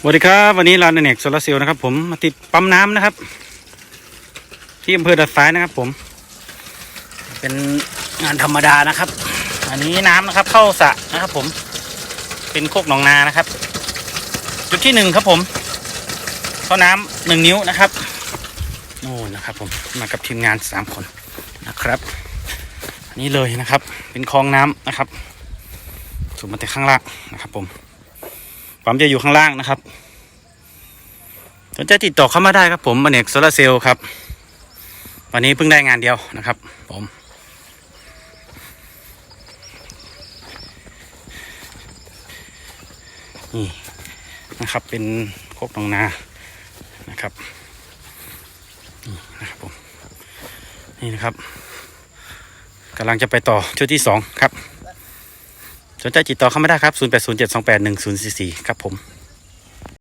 สวัสดีครับวันนี้ร้านเน็กโซลาเซลล์นะครับผมมาติดปั๊มน้ำนะครับ ที่อำเภอดัดซ้ายนะครับผม เป็นงานธรรมดานะครับ อันนี้น้ำนะครับ เข้าสระนะครับ ผม เป็นโคกหนองนานะครับ จุดที่หนึ่งครับผมเข้าน้ำหนึ่งนิ้วนะครับโน่นนะครับ ผมมากับทีมงานสามคนนะครับอันนี้เลยนะครับ เป็นคลองน้ำนะครับสูบมาแต่ข้างล่างนะครับ ผม ปั๊มจะอยู่ข้างล่างนะครับสนใจติดต่อเข้ามาได้ครับผมมาเนกโซลาเซลล์ครับ วันนี้เพิ่งได้งานเดียวนะครับ ผมนี่นะครับเป็นโคกหนองนานะครับนี่นะครับผมนี่นะครับกำลังจะไปต่อชุดที่สองครับ สนใจติดต่อเข้ามาได้ครับ 0807281044 ครับผม